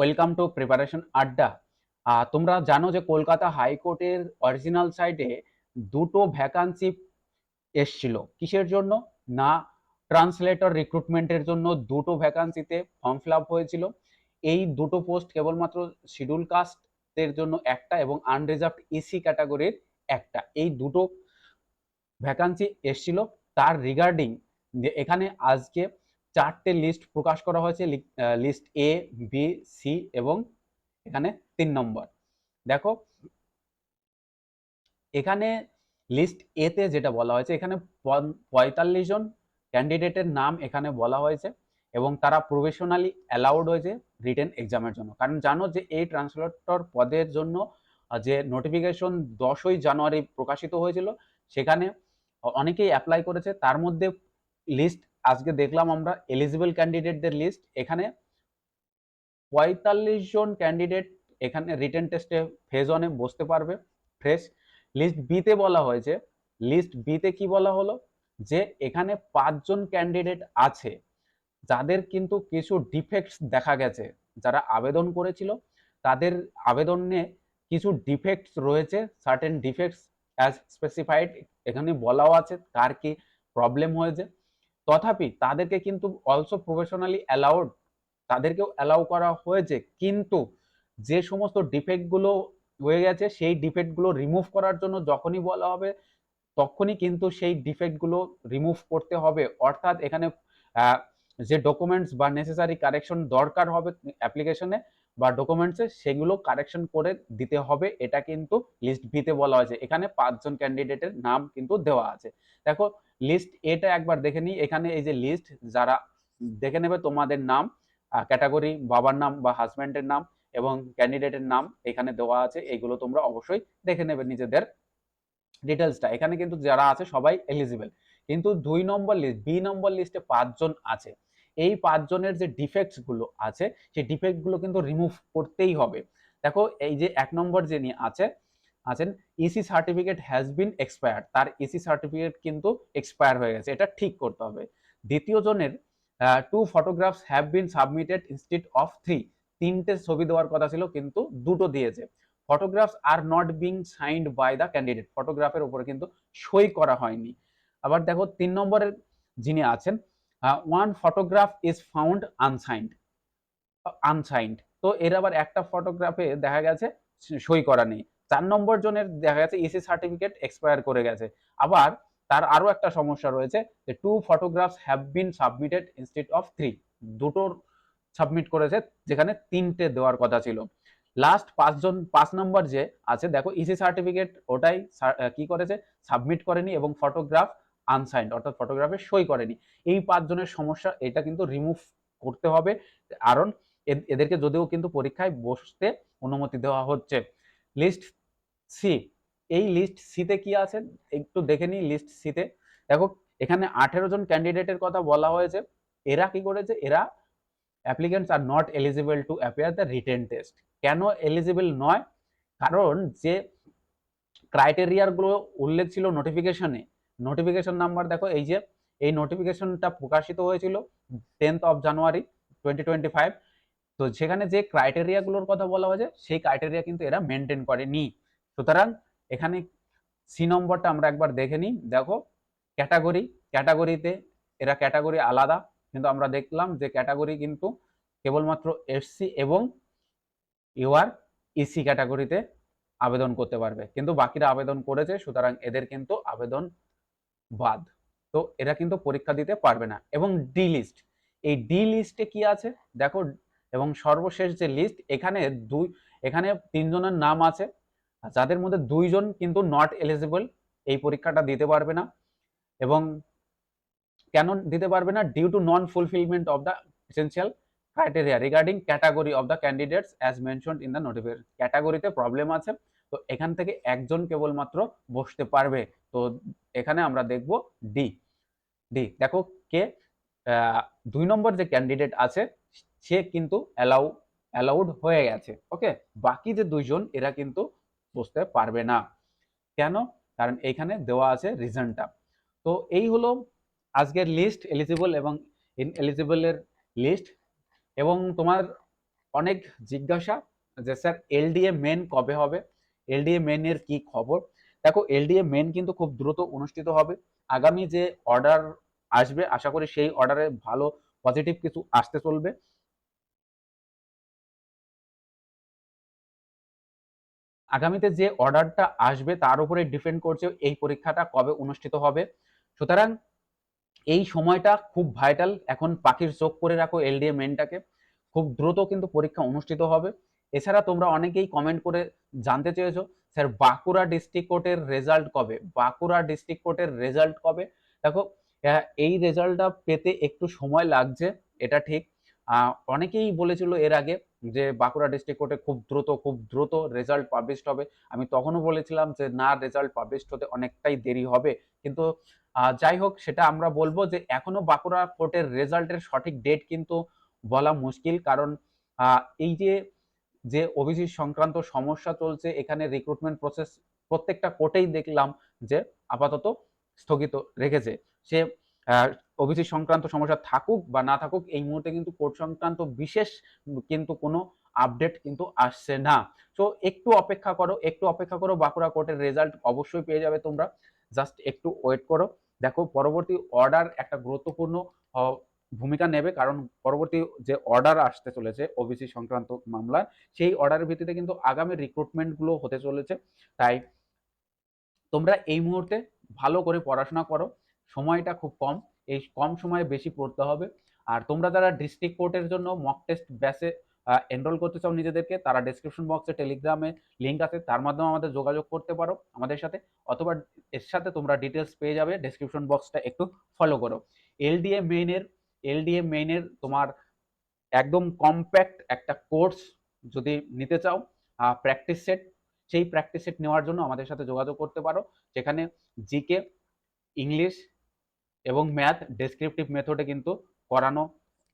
Welcome to preparation আড্ডা। তোমরা জানো যে কলকাতা হাইকোর্টের অরিজিনাল সাইটে দুটো ভ্যাকান্সি এসছিল। কিসের জন্য? না ট্রান্সলেটর রিক্রুটমেন্টের জন্য দুটো ভ্যাকান্সিতে ফর্ম ফিল আপ হয়েছিল। এই দুটো পোস্ট কেবলমাত্র শিডিউল কাস্টের জন্য একটা এবং আনরিজার্ভড ইসি ক্যাটাগরির একটা। এই দুটো ভ্যাকান্সি এসছিল। তার রিগার্ডিং এখানে আজকে চারটে লিস্ট প্রকাশ করা হয়েছে লিস্ট এ বি সি এবং এখানে তিন নম্বর। দেখো, এখানে লিস্ট এতে যেটা বলা হয়েছে, এখানে পঁয়তাল্লিশ জন ক্যান্ডিডেটের নাম এখানে বলা হয়েছে এবং তারা প্রফেশনালি অ্যালাউড হয়েছে রিটেন এক্সামের জন্য। কারণ জানো যে এই ট্রান্সলেটর পদের জন্য যে নোটিফিকেশন দশই জানুয়ারি প্রকাশিত হয়েছিল, সেখানে অনেকেই অ্যাপ্লাই করেছে, তার মধ্যে লিস্ট আজকে দেখলাম আমরা এলিজিবল ক্যান্ডিডেটদের লিস্ট এখানে পঁয়তাল্লিশ জন ক্যান্ডিডেট এখানে রিটেন টেস্টে ফেজ ওয়ানে বসতে পারবে। ফ্রেশ লিস্ট বিতে বলা হয়েছে। লিস্ট বিতে কি বলা হলো? যে এখানে পাঁচজন ক্যান্ডিডেট আছে, যাদের কিন্তু কিছু ডিফেক্টস দেখা গেছে। যারা আবেদন করেছিল, তাদের আবেদনে কিছু ডিফেক্টস রয়েছে। সার্টেন ডিফেক্টস অ্যাজ স্পেসিফাইড এখানে বলাও আছে, কার কি প্রবলেম হয়েছে। তথাপি তাদেরকে কিন্তু অলসো প্রফেশনালি অ্যালাউড তাদেরকেও অ্যালাউ করা হয়েছে। কিন্তু যে সমস্ত ডিফেক্টগুলো হয়ে গেছে, সেই ডিফেক্টগুলো রিমুভ করার জন্য যখনই বলা হবে, তখনই কিন্তু সেই ডিফেক্টগুলো রিমুভ করতে হবে। অর্থাৎ এখানে যে ডকুমেন্টস বা নেসেসারি কারেকশন দরকার হবে অ্যাপ্লিকেশনে বা ডকুমেন্টসে সেগুলো কারেকশন করে দিতে হবে। এটা কিন্তু লিস্ট ভিতে বলা হয়েছে। এখানে পাঁচজন ক্যান্ডিডেটের নাম কিন্তু দেওয়া আছে। দেখো লিস্ট এটা একবার দেখে নিই। এখানে এই যে লিস্ট যারা দেখে নেবে তোমাদের নাম ক্যাটাগরি বাবার নাম বা হাজব্যান্ডের নাম এবং ক্যান্ডিডেটের নাম এখানে দেওয়া আছে। এইগুলো তোমরা অবশ্যই দেখে নেবে নিজেদের ডিটেলসটা এখানে কিন্তু যারা আছে সবাই এলিজিবল কিন্তু দুই নম্বর লিস্ট বি নম্বর লিস্টে পাঁচজন আছে। এই পাঁচজনের যে ডিফেক্টসগুলো আছে, সেই ডিফেক্টগুলো কিন্তু রিমুভ করতেই হবে। দেখো, এই যে এক নম্বর যিনি আছে, আছেন EC certificate has been expired তার ইসি সার্টিফিকেট কিন্তু এক্সপায়ার হয়ে গেছে। এটা ঠিক করতে হবে। দ্বিতীয় জনের two photographs have been submitted instead of three তিনটে ছবি দেওয়ার কথা ছিল, কিন্তু দুটো দিয়েছে। Photographs are not being signed by the candidate ফটোগ্রাফের উপরে কিন্তু সই করা হয়নি। আবার দেখো, তিন নম্বরের যিনি আছেন one photograph is found unsigned unsigned তো এর আবার একটা ফটোগ্রাফে দেখা গেছে, সই করা নেই। চার নম্বর জনের দেখা গেছে ইসি সার্টিফিকেট এক্সপায়ার করে গেছে। আবার তার আরও একটা সমস্যা রয়েছে যে two photographs have been submitted instead of three দুটোর সাবমিট করেছে, যেখানে তিনটে দেওয়ার কথা ছিল। লাস্ট পাঁচজন পাঁচ নম্বর যে আছে, দেখো ইসি সার্টিফিকেট ওটাই কি করেছে? সাবমিট করেনি এবং ফটোগ্রাফ আনসাইন্ড অর্থাৎ ফটোগ্রাফে সই করেনি। এই পাঁচজনের সমস্যা, এটা কিন্তু রিমুভ করতে হবে। কারণ এদেরকে যদিও কিন্তু পরীক্ষায় বসতে অনুমতি দেওয়া হচ্ছে। লিস্ট সি এই লিস্ট সিতে কি আছে? একটু দেখে নিই লিস্ট সিতে দেখো, এখানে আঠেরো জন ক্যান্ডিডেটের কথা বলা হয়েছে। এরা কি করেছে? এরা applicants are not eligible to appear the written test কেন এলিজিবল নয়? কারণ যে ক্রাইটেরিয়াগুলো উল্লেখ ছিল নোটিফিকেশনে নোটিফিকেশন নাম্বার দেখো, এই যে, এই নোটিফিকেশনটা প্রকাশিত হয়েছিল tenth of January twenty twenty five তো সেখানে যে ক্রাইটেরিয়াগুলোর কথা বলা হয়েছে, সেই ক্রাইটেরিয়া কিন্তু এরা মেনটেন করেনি। সুতরাং এখানে সি নম্বরটা আমরা একবার দেখে নিই। দেখো ক্যাটাগরি ক্যাটাগরিতে এরা ক্যাটাগরি আলাদা, কিন্তু আমরা দেখলাম যে ক্যাটাগরি কিন্তু কেবলমাত্র এসসি এবং ইউআর ইসি ক্যাটাগরিতে আবেদন করতে পারবে। কিন্তু বাকিরা আবেদন করেছে, সুতরাং এদের কিন্তু আবেদন বাদ। তো এরা কিন্তু পরীক্ষা দিতে পারবে না। এবং ডি লিস্ট এই ডি লিস্টে কি আছে? দেখো, এবং সর্বশেষ যে লিস্ট এখানে দুই, এখানে তিনজনের নাম আছে। যাদের মধ্যে দুইজন কিন্তু নট এলিজিবল এই পরীক্ষাটা দিতে পারবে না। এবং কেন দিতে পারবে না? Due to non fulfilment of the essential criteria regarding category of the candidates as mention in the notification ক্যাটাগরিতে প্রবলেম আছে। তো এখান থেকে একজন কেবলমাত্র বসতে পারবে। তো এখানে আমরা দেখব ডি ডি দেখো কে দুই নম্বর যে ক্যান্ডিডেট আছে, সে কিন্তু অ্যালাউ অ্যালাউড হয়ে গেছে, ওকে? বাকি যে দুইজন, এরা কিন্তু বসতে পারবে না। কেন? কারণ এইখানে দেওয়া আছে রিজনটা তো এই হলো আজকের লিস্ট এলিজিবল এবং ইন এলিজিবলের লিস্ট এবং তোমার অনেক জিজ্ঞাসা যে, স্যার এলডিএ মেন কবে হবে? এলডিএ মেন এর কি খবর? দেখো, এলডিএ মেন কিন্তু খুব দ্রুত অনুষ্ঠিত হবে। আগামী যে অর্ডার আসবে, আশা করি সেই অর্ডারে ভালো পজিটিভ কিছু আসতে চলবে। আগামীতে যে অর্ডারটা আসবে, তার উপরে ডিপেন্ড করছে এই পরীক্ষাটা কবে অনুষ্ঠিত হবে। সুতরাং এই সময়টা খুব ভাইটাল এখন পাখির চোখ করে রাখো এলডিএ মেনটাকে খুব দ্রুত কিন্তু পরীক্ষা অনুষ্ঠিত হবে। এছাড়া তোমরা অনেকেই কমেন্ট করে জানতে চেয়েছো, স্যার বাঁকুড়া ডিস্ট্রিক্ট কোর্টের রেজাল্ট কবে? বাঁকুড়া ডিস্ট্রিক্ট কোর্টের রেজাল্ট কবে? দেখো এই রেজাল্টটা পেতে একটু সময় লাগছে, এটা ঠিক। অনেকেই বলেছিল এর আগে যে বাঁকুড়া ডিস্ট্রিক্ট কোর্টে খুব দ্রুত খুব দ্রুত রেজাল্ট পাবলিশড হবে। আমি তখনও বলেছিলাম যে না রেজাল্ট পাবলিশড হতে অনেকটাই দেরি হবে। কিন্তু যাই হোক, সেটা আমরা বলব যে এখনও বাঁকুড়া কোর্টের রেজাল্টের সঠিক ডেট কিন্তু বলা মুশকিল। কারণ এই যে যে ওবিসি সংক্রান্ত সমস্যা চলছে, এখানে রিক্রুটমেন্ট প্রসেস প্রত্যেকটা কোর্টেই দেখলাম যে আপাতত স্থগিত রেখেছে। সে ওবিসি সংক্রান্ত সমস্যা থাকুক বা না থাকুক, এই মুহূর্তে কিন্তু কোর্ট সংক্রান্ত বিশেষ কিন্তু কোনো আপডেট কিন্তু আসছে না। তো একটু অপেক্ষা করো, একটু অপেক্ষা করো, বাঁকুড়া কোর্টের রেজাল্ট অবশ্যই পেয়ে যাবে তোমরা। জাস্ট একটু ওয়েট করো। দেখো, পরবর্তী অর্ডার একটা গুরুত্বপূর্ণ ভূমিকা নেবে, কারণ পরবর্তী যে অর্ডার আসতে চলেছে ওবিসি সংক্রান্ত মামলার সেই অর্ডারের ভিত্তিতে কিন্তু আগামী রিক্রুটমেন্টগুলো হতে চলেছে। তাই তোমরা এই মুহূর্তে ভালো করে পড়াশোনা করো, সময়টা খুব কম, এই কম সময়ে বেশি পড়তে হবে। আর তোমরা যারা ডিস্ট্রিক্ট কোর্টের জন্য মক টেস্ট ব্যাসে এনরোল করতে চাও নিজেদেরকে, তারা ডিসক্রিপশন বক্সে টেলিগ্রামে লিঙ্ক আছে, তার মাধ্যমে আমাদের যোগাযোগ করতে পারো আমাদের সাথে, অথবা এর সাথে তোমরা ডিটেলস পেয়ে যাবে ডিসক্রিপশন বক্সটা একটু ফলো করো। এলডিএ মেইনের এলডিএ মেইনের তোমার একদম কম্প্যাক্ট একটা কোর্স যদি নিতে চাও প্র্যাকটিস সেট সেই প্র্যাকটিস সেট নেওয়ার জন্য আমাদের সাথে যোগাযোগ করতে পারো, যেখানে জিকে ইংলিশ এবং ম্যাথ ডেসক্রিপটিভ মেথডে কিন্তু করানো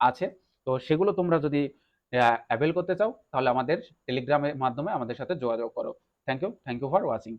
আছে। তো সেগুলো তোমরা যদি অ্যাভেল করতে চাও, তাহলে আমাদের টেলিগ্রামের মাধ্যমে আমাদের সাথে যোগাযোগ করো। Thank you thank you for watching